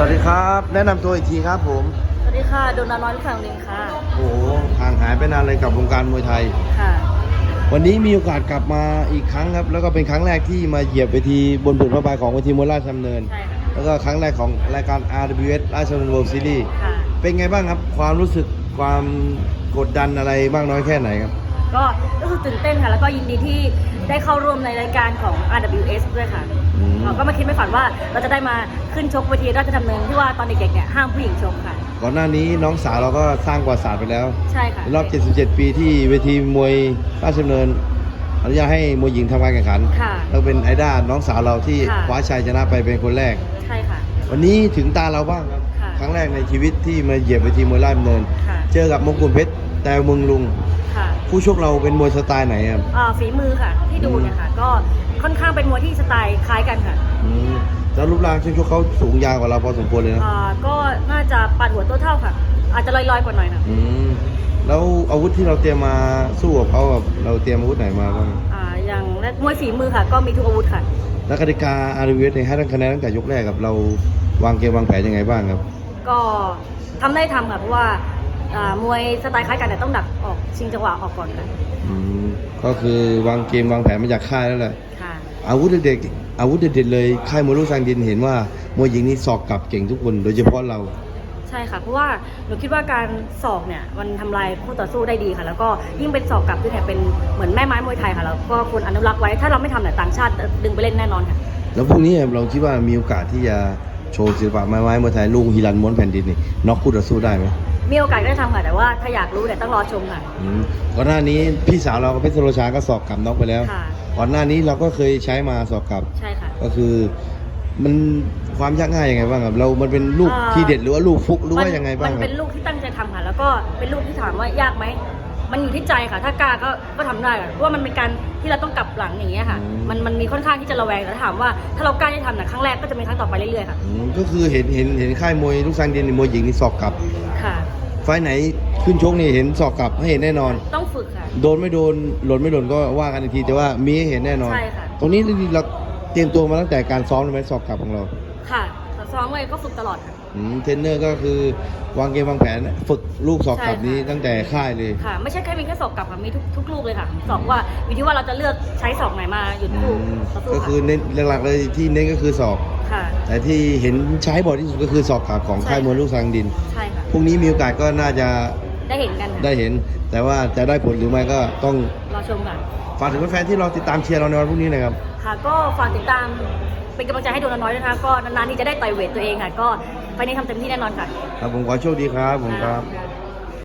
สวัสดีครับ แนะนำตัวอีกทีครับผม สวัสดีค่ะโดนาน้อยลูกฝั่งลิงค่ะ โอ้โหห่างหายไปนานเลยกับวงการมวยไทย ค่ะ วันนี้มีโอกาสกลับมาอีกครั้งครับ แล้วก็เป็นครั้งแรกที่มาเหยียบเวทีบนผืนผ้าใบของเวทีมวยราชดำเนิน ใช่ค่ะ แล้วก็ครั้งแรกของรายการ RWS ราชดำเนิน World Series ค่ะ เป็นไงบ้างครับ ความรู้สึกความกดดันอะไรบ้างน้อยแค่ไหนครับ ก็ รู้สึกตื่นเต้นค่ะ แล้วก็ยินดีที่ได้เข้าร่วมในรายการของ RWS ด้วยค่ะอืม เราก็ไม่คิดไม่ฝันว่าเราจะได้มาขึ้นชกเวทีราชดำเนินที่ว่าตอนเด็กๆเนี่ยห้ามผู้หญิงชกค่ะ ก่อนหน้านี้น้องสาวเราก็สร้างประวัติศาสตร์ไปแล้ว ใช่ค่ะในรอบ 77 ปีที่เวทีมวยราชดำเนินอนุญาตให้มวยหญิงทำการแข่งขันค่ะแล้วเป็นไอด้าน้องสาวเราที่ค่ะ คว้าชัยชนะไปเป็นคนแรก ใช่ค่ะ วันนี้ถึงตาเราบ้างครับ ค่ะ ครั้งแรกในชีวิตที่มาเหยียบเวทีมวยราชดำเนิน ค่ะ เจอกับมงกุฎเพชรแต่เมืองลุงค่ะ ผู้ชกเราเป็นมวยสไตล์ไหนครับ อ่าฝีมือค่ะ ที่ดูเนี่ยค่ะ ก็ค่อนข้างเป็นมวยที่สไตล์คล้ายกันค่ะอืมแล้วรูปร่างช่วงชกเขาสูงยาวกว่าเราพอสมควรเลยนะอ่าก็น่าจะปัดหัวตัวเท่าค่ะ อาจจะลอยๆกว่าหน่อยค่ะอืมแล้วอาวุธที่เราเตรียมมาสู้กับเขาแบบเราเตรียมอาวุธไหนมาบ้างอ่าอย่างแรกมวยฝีมือค่ะ ก็มีทุกอาวุธค่ะ แล้วกติกาอาร์วีเอสให้ทั้งคะแนนตั้งแต่ยกแรกกับเราวางเกมวางแผนยังไงบ้างครับ ก็ทำได้ทำค่ะ เพราะว่า อ่ามวยสไตล์คล้ายกันแต่ต้องดักออกชิงจังหวะออกก่อนค่ะอืมก็คือวางเกมวางแผนมาจากค่ายแล้วแหละค่ะ อาวุธเด็ดๆอาวุธเด็ดๆเลยค่ายมวยลูกสังดินเห็นว่ามวยหญิงนี่สอกกลับเก่งทุกคนโดยเฉพาะเรา ใช่ค่ะเพราะว่าหนูคิดว่าการสอกเนี่ยมันทำลายคู่ต่อสู้ได้ดีค่ะ แล้วก็ยิ่งเป็นสอกกลับคือแถมเป็นเหมือนแม่ไม้มวยไทยค่ะแล้วก็ควรอนุรักษ์ไว้ถ้าเราไม่ทำเนี่ยต่างชาติดึงไปเล่นแน่นอนค่ะ แล้วพรุ่งนี้เราคิดว่ามีโอกาสที่จะโชว์ศิลปะไม้ไม้มวยไทยลุงฮิรันม้วนแผ่นดินนี่น็อกคู่ต่อสู้ได้ไหม มีโอกาสก็ได้ทำค่ะแต่ว่าถ้าอยากรู้เนี่ยต้องรอชมค่ะ อืมก่อนหน้านี้พี่สาวเรากับเพชรโรชาก็สอกกลับน็อกไปแล้ว ค่ะ ก่อนหน้านี้เราก็เคยใช้มาสอกกลับ ใช่ค่ะ ก็คือมันความยากง่ายยังไงบ้างครับ เรามันเป็นลูกอ่าทีเด็ดหรือว่าลูกฟุกหรือว่ายังไงบ้างมันครัเป็บนลูกที่ตั้งใจทำค่ะ แล้วก็เป็นลูกที่ถามว่ายากไหม มันอยู่ที่ใจค่ะ ถ้ากล้าก็ก็ทำได้ค่ะเพราะว่ามันเป็นการที่เราต้องกลับหลังอย่างเงี้ยค่ะ อืม มันมันมีค่อนข้างที่จะระแวงแต่ถ้าถามว่าถ้าเรากล้าที่ทำเนี่ยครั้งแรกก็จะมีครั้งต่อไปเรื่อยๆค่ะ อืมก็คือเห็นเห็นเห็นค่ายมวยลูกสังดินในมวยหญิงนี่สอกกลับ ค่ะ ไฟล์ไหนขึ้นชกนี่เห็นสอกกลับให้เห็นแน่นอน ต้องฝึกค่ะ โดนไม่โดนหล่นไม่หล่นก็ว่ากันอีกทีแต่ว่ามีให้เห็นแน่นอน ใช่ค่ะ ตรงนี้เราเตรียมตัวมาตั้งแต่การซ้อมเลยไหมสอกกลับของเรา ค่ะซ้อมไว้ก็ฝึกตลอดค่ะ อืมเทรนเนอร์ก็คือวางเกมวางแผนฝึกลูกสอกกลับใช่ค่ะนี้ตั้งแต่ค่ายเลย ค่ะ ไม่ใช่แค่มีแค่สอบกลับค่ะมีทุกทุกลูกเลยค่ะสอบว่าอยู่ที่ว่าเราจะเลือกใช้สอบไหนมาหยุดอืคู่มต่อสู้ก็ค่ะคือเน้นหลักๆเลยที่เน้นก็คือสอก ค่ะ แต่ที่เห็นใช้บ่อยที่สุดก็คือสอกกลับของใช่ ค่ายมวยลูกสังดิน ใช่ค่ะพ รุ่งนี้มีโอกาสก็น่าจะได้เห็นกันค่ะได้เห็น แต่ว่าจะได้ผลหรือไม่ก็ต้องรอชมกันฝากถึงแฟนๆที่เราติดตามเชียร์เราในวันพรุ่งนี้หนะครับ ค่ะ ก็ฝากติดตามเป็นกำลังใจให้โดนน้อยด้วยนะคะก็นานๆที่จะได้ต่อยเวทตัวเองค่ะ ก็ไปนี้ทำเต็มที่แน่นอนค่ะ ครับผมขอโชคดีครับผมครับค่ะ